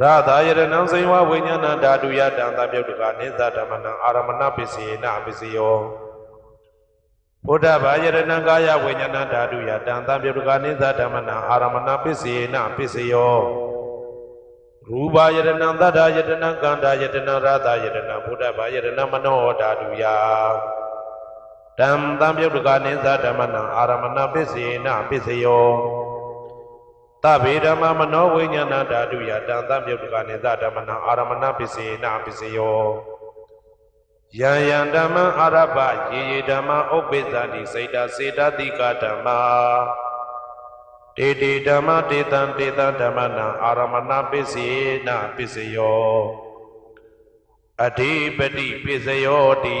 ရသာယရဏံစေဝဝိညာဏဓာတုယတံသပြုတ်တကနိသဓမ္မနံအာရမဏပစ္စေနပစ္စယောဘုဒ္ဓဘာယရဏံကာယဝိညာဏဓာတုယတံသပြုတ်တကနိသဓမ္မနံအာရမဏပစ္စေနပစ္စယောရူပယရဏံသတ္တယတနံကန္တာယတနံရသာယတနံဘုဒ္ဓဘာယရဏံမနောဓာတုယတံသံပြုတ်တကနိသဓမ္မနံအာရမဏပစ္စေနပစ္စယော သဗ္ဗေဓမ္မမနောဝိညာဏဓာတုယတံသံပြုတ်တကနိသဓမ္မနံအာရမဏပစ္စေနပစ္စယောယံယံဓမ္မံအာရပယေယေဓမ္မဥပ္ပိသတိစိတ်တစေတတိကဓမ္မာတေတေဓမ္မတေတံတေတံဓမ္မနံအာရမဏပစ္စေနပစ္စယောအဓိပတိပစ္စယောတိ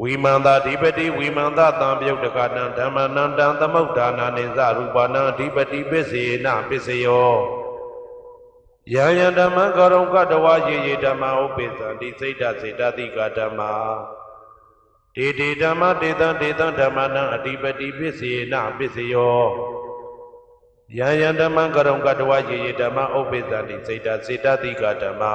ဝိမန္တာဓိပတိဝိမန္တတံပြုတ်တကနံဓမ္မနံတံသမုဋ္ဌာနာနိသရူပနံအဓိပတိပစ္စေနပစ္စယောယံယံဓမ္မကရုံကတဝယေယေဓမ္မဥပိသံတိစိတ်ဓာစေတတိကဓမ္မာတေတေဓမ္မတေတံတေတံဓမ္မနံအဓိပတိပစ္စေနပစ္စယောယံယံဓမ္မကရုံကတဝယေယေဓမ္မဥပိသံတိစိတ်ဓာစေတတိကဓမ္မာ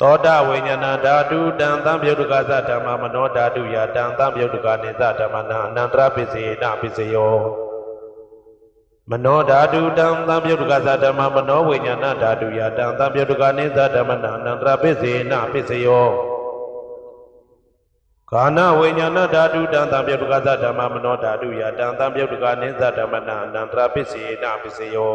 သောတာဝိညာဏဓာတုတံသံပြုတ်တကသဓမ္မမနောဓာတုယတံသံပြုတ်တကနေသဓမ္မနံအနန္တရပစ္စယေနပစ္စယောမနောဓာတုတံသံပြုတ်တကသဓမ္မမနောဝိညာဏဓာတုယတံသံပြုတ်တကနေသဓမ္မနံအနန္တရပစ္စေနပစ္စယောကာနဝိညာဏဓာတုတံသံပြုတ်တကသဓမ္မမနောဓာတုယတံသံပြုတ်တကနေသဓမ္မနံအနန္တရပစ္စေနပစ္စယော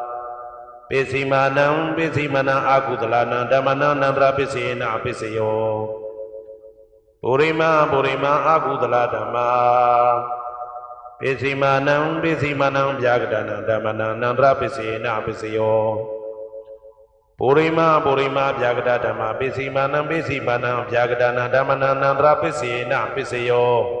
ပိစီမာနံပိစီမာနံအာကုသလနံဓမ္မနံအနန္တရပိစေနပိစယောပုရိမပုရိမအာကုသလဓမ္မာပိစီမာနံပိစီမာနံဗျာကတနံဓမ္မနံအနန္တရပိစေနပိစယောပုရိမပုရိမဗျာကတဓမ္မာပိစီမာနံပိစီမာနံဗျာကတနံဓမ္မနံအနန္တရပိစေနပိစယော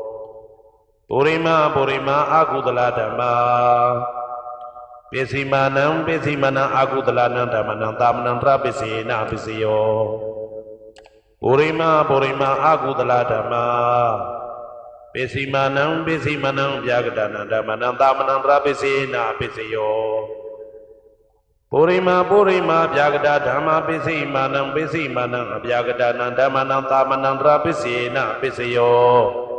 ပုရိမပုရိမအာကုသလဓမ္မာပိစီမာနံပိစီမနံအာကုသလနံဓမ္မနံသာမဏံတရပိစေနပိစယောပုရိမပုရိမအာကုသလဓမ္မာပိစီမာနံပိစီမနံဗျာကတနံဓမ္မနံသာမဏံတရပိစေနပိစယောပုရိမပုရိမဗျာကတဓမ္မာပိစိမာနံပိစိမာနံအဗျာကတနံဓမ္မနံသာမဏံတရပိစေနပိစယော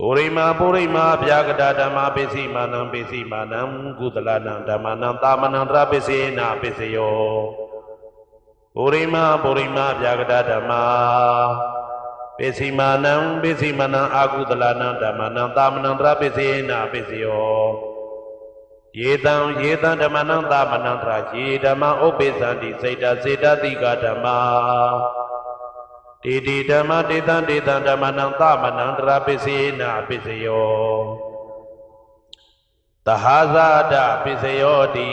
ပုရိမာပုရိမာဗျာကတာဓမ္မပိစိမာနံပိစိမာနံကုသလနံဓမ္မနံတာမနံတရပိစေနာပိစယောပုရိမာပုရိမာဗျာကတာဓမ္မပိစိမာနံပိစိမာနံအာကုသလနံဓမ္မနံတာမနံတရပိစေနာပိစယောယေတံယေတံဓမ္မနံတာမနံတရာယေဓမ္မဥပ္ပိသန္တိစေတစေတတိကဓမ္မာ တေတိဓမ္မတေတံတေတံဓမ္မနံသမနံတရာပိစေနပိစယောတဟာဇာတပိစယောတိ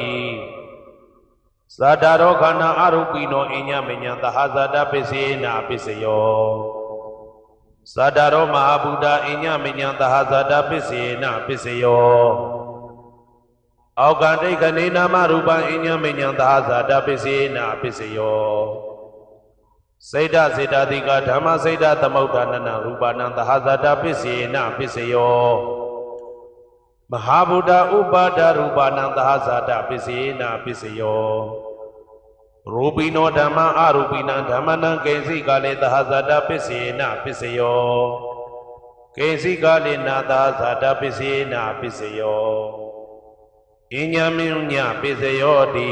သတ္တရောခန္ဓာအရုပိနောအညမညံတဟာဇာတပိစေနပိစယောသတ္တရောမဟာဗုဒ္ဓအညမညံတဟာဇာတပိစေနပိစယောအောက်ကတိကနေနာမရူပံအညမညံတဟာဇာတပိစေနပိစယော စေတစေတတိကဓမ္မစေတသမုဋ္ဌာနနရူပနံသဟဇာတပစ္စေနပစ္စယောမဟာဗုဒ္ဓဥပါဒရူပနံသဟဇာတပစ္စေနပစ္စယောရူပိနောဓမ္မအရူပိနံဓမ္မနံကေစီကလေသဟဇာတပစ္စေနပစ္စယောကိဉ္စီကာလိနာသာဇာတပစ္စေနာပစ္စယောအညမင်းညပစ္စယောတိ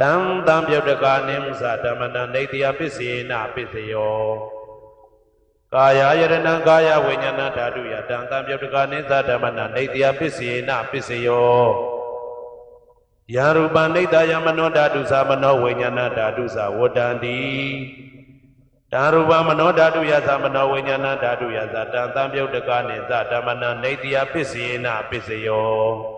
တံတံပြုတ်တကာနိမသဓမ္မနံနေတယပစ္စေနပစ္စယောကာယယရဏံကာယဝိညာဏဓာတုယတံတံပြုတ်တကာနိသဓမ္မနံနေတယပစ္စေနပစ္စယောယာရူပနိတယမနောဓာတုသမနောဝိညာဏဓာတုသဝတ္တန္တိတာရူပမနောဓာတုယသမနောဝိညာဏဓာတုယသတံတံပြုတ်တကာနိသဓမ္မနံနေတယပစ္စေနပစ္စယော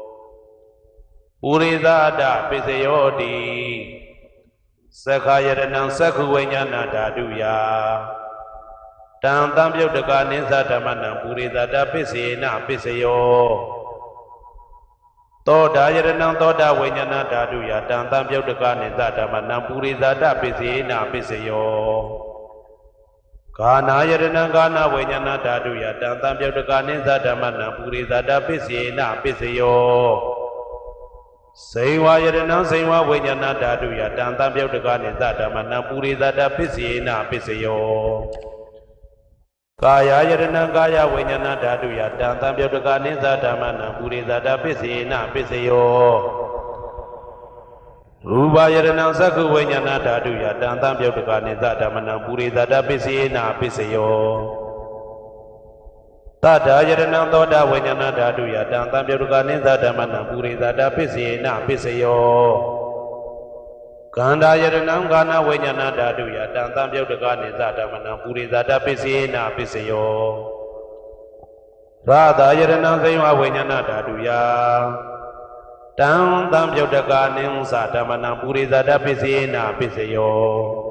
ပုရိသဒပစ္စယောတိသက္ခာယရဏံသက္ခုဝိညာဏဓာတုယတံတံပြုတ်တကနိသဓမ္မနံပုရိသတပစ္စေနပစ္စယောသောတာယရဏံသောတာဝိညာဏဓာတုယတံတံပြုတ်တကနိသဓမ္မနံပုရိသတပစ္စေနပစ္စယောဂာနာယရဏံဂာနာဝိညာဏဓာတုယတံတံပြုတ်တကနိသဓမ္မနံပုရိသတပစ္စေနပစ္စယော စေဝါယရဏံစေဝဝိညာဏဓာတုယတံတံပြုတ်တကနိသဓမ္မနံပုရိသတပစ္စေနပစ္စယောကာယယရဏံကာယဝိညာဏဓာတုယတံတံပြုတ်တကနိသဓမ္မနံပုရိသတပစ္စေနပစ္စယောရူပယရဏံသက္ခုဝိညာဏဓာတုယတံတံပြုတ်တကနိသဓမ္မနံပုရိသတပစ္စေနပစ္စယော တတယရဏံသောတာဝိညာဏဓာတုယတံတံပြုတ်ကနိသဓမ္မနံပုရိသတာပစ္စေနပစ္စယောကန္တာယရဏံကာနဝိညာဏဓာတုယတံတံပြုတ်ကနိသဓမ္မနံပုရိသတာပစ္စေနပစ္စယောရာသာယရဏံစိယဝိညာဏဓာတုယတံတံပြုတ်တကာနိဥ္စဓမ္မနံပုရိသတပစ္စေနာပစ္စယော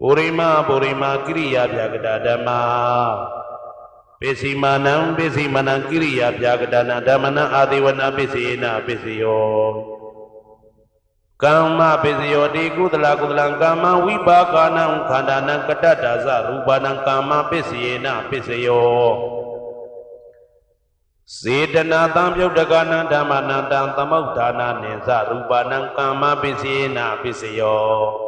ပုရိမပုရိမကိရိယာပြကတာဓမ္မာပိစီမာနံပိစီမနံကိရိယာပြကတာနာဓမ္မနံအာတိဝနာပိစီနာပိစယောကမ္မပိစယောတိကုသလကုသလံကမ္မဝိပါကနံခန္ဓာနံကတ္တတာဇရူပနံကမ္မပိစီနာပိစယောစေတနာတံပြုတ်တကနံဓမ္မနံတံသမုဋ္ဌာနာနိသရူပနံကမ္မပစ္စေနာပစ္စယော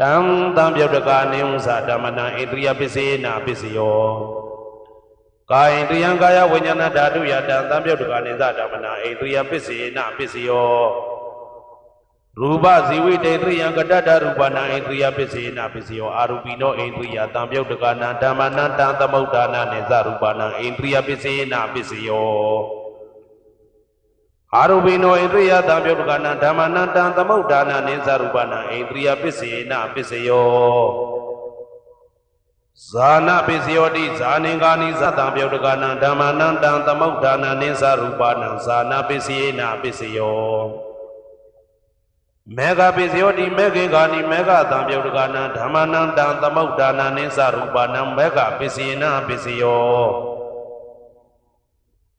တံတံပြုတ်တကနိဥ္စဓမ္မနံဣန္ဒရိယပစ္စေနပစ္စယောကာယိန္ဒရိယံကာယဝိညာဏဓာတုယတံတံပြုတ်တကနိသဓမ္မနံဣန္ဒရိယပစ္စေနပစ္စယောရူပဇီဝိတေတရိယံကတ္တတရူပနာဣန္ဒရိယပစ္စေနပစ္စယောအာရူပိနောဣန္ဒရိယတံပြုတ်တကနာဓမ္မနံတံသမုဋ္ဌာနာနိသရူပနာဣန္ဒရိယပစ္စေနပစ္စယော အာရူပိနောဣန္ဒရိယတံပြုတ်တကနာဓမ္မနံတံသမုဋ္ဌာနာနိသရူပနာဣန္ဒရိယပစ္စေနပစ္စယောဇာနာပစ္စယောတိဇာနေကာနိသတံပြုတ်တကနာဓမ္မနံတံသမုဋ္ဌာနာနိသရူပနာဇာနာပစ္စယေနပစ္စယောမေဃပိစယောတိမေခေကာနိမေဃတံပြုတ်တကနာဓမ္မနံတံသမုဋ္ဌာနာနိသရူပနံမေဃပစ္စယေနပစ္စယော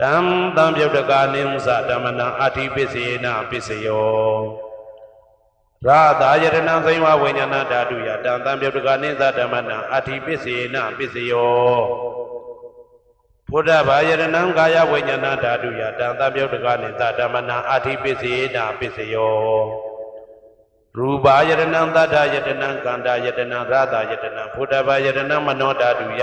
တံတံပြုတ်တကနိသဓမ္မနာအာတိပစ္စေနာပစ္စယောရာသာယရဏံသိဝဝိညာဏဓာတုယာတံတံပြုတ်တကနိသဓမ္မနာအာတိပစ္စေနာပစ္စယောဘုဒ္ဓဘာယရဏံကာယဝိညာဏဓာတုယတံသပြုတ်တကနိသဓမ္မနာအာတိပစ္စေနာပစ္စယောရူပါယရဏံသတ္တယတနံကန္တာယတနံရသယတနံဘုဒ္ဓဘာယရဏံမနောဓာတုယ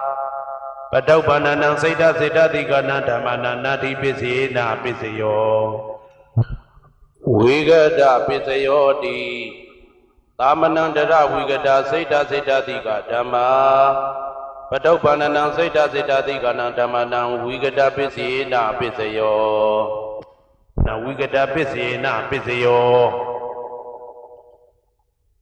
ပတုပ္ပန္နံစိတ်တစိတ်တတိကနဓမ္မနာနာတိပစ္စယေနာပစ္စယောဝေကတပစ္စယောတိသာမဏံတရဝိကတစိတ်တစိတ်တတိကဓမ္မာပတုပ္ပန္နံစိတ်တစိတ်တတိကနံဓမ္မနံဝိကတပစ္စေနာပစ္စယောနဝိကတပစ္စေနာပစ္စယော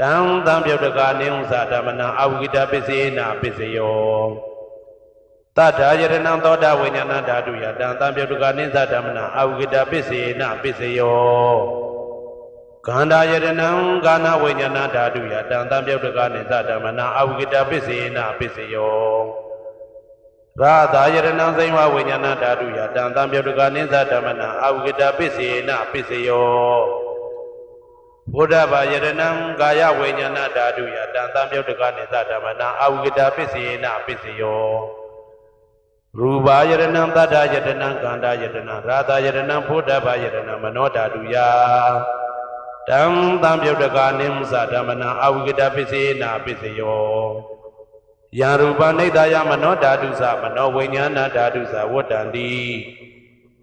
တံတံပြုတ်တကနိဥ္စာဓမ္မနာအဝိကတပစ္စေနာပစ္စယောတတ္ထာယရဏံသောတာဝိညာဏဓာတုယတံတံပြုတ်တကနိသဓမ္မနာအဝိကတပစ္စေနာပစ္စယောကန္တာယရဏံကာနဝိညာဏဓာတုယတံတံပြုတ်တကနိသဓမ္မနာအဝိကတပစ္စေနာပစ္စယောရာသာယရဏံသိဝဝိညာဏဓာတုယတံတံပြုတ်တကနိသဓမ္မနာအဝိကတပစ္စေနာပစ္စယော ဘုဒ္ဓဘာယရဏံကာယဝိညာဏဓာတုယတံတံပြုတ်တကနိသဓမ္မနာအာဝိကတပစ္စေနပစ္စယောရူပါယရဏံတတ္ထယတနံကန္တာယတနံရာသယရဏံဘုဒ္ဓဘာယရဏံမနောဓာတုယတံတံပြုတ်တကနိမသဓမ္မနာအာဝိကတပစ္စေနပစ္စယောယံရူပနိဒာယမနောဓာတုသမနောဝိညာဏဓာတုသဝတ္တံတိ